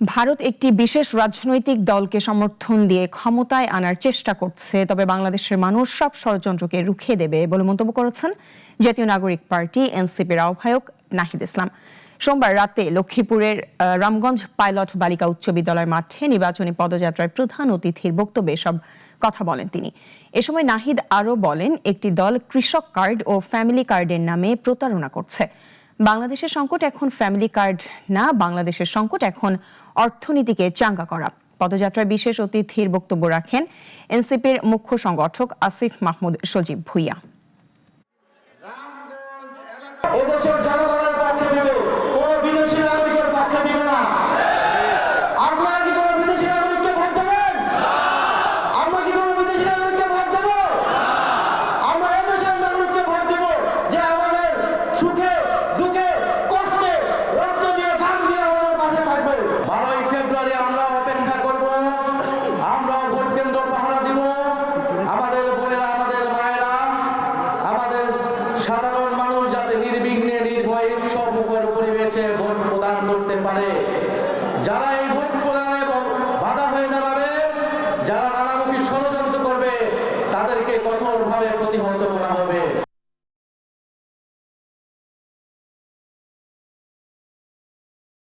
ভারত একটি বিশেষ রাজনৈতিক দলকে সমর্থন দিয়ে ক্ষমতায় আনার চেষ্টা করছে, তবে বাংলাদেশের মানুষ সব ষড়যন্ত্রকে রুখে দেবে বলে মন্তব্য করেছেন জাতীয় নাগরিক পার্টি এনসিপির আহ্বায়ক নাহিদ ইসলাম। সোমবার রাতে লক্ষ্মীপুরের রামগঞ্জ পাইলট বালিকা উচ্চ বিদ্যালয়ের মাঠে নির্বাচনী পদযাত্রায় প্রধান অতিথির বক্তব্যে সব কথা বলেন তিনি। এ সময় নাহিদ আরও বলেন, একটি দল কৃষক কার্ড ও ফ্যামিলি কার্ডের নামে প্রতারণা করছে। বাংলাদেশের সংকট এখন ফ্যামিলি কার্ড না, বাংলাদেশের সংকট এখন অর্থনীতিকে চাঙ্গা করা। পদযাত্রায় বিশেষ অতিথির বক্তব্য রাখেন এনসিপির মুখ্য সংগঠক আসিফ মাহমুদ সজীব ভুইয়া। যারা এই ভোট প্রদানে বাধা হয়ে দাঁড়াবে, যারা নানামুখী ষড়যন্ত্র করবে, তাদেরকে কঠোরভাবে প্রতিহত করা হবে।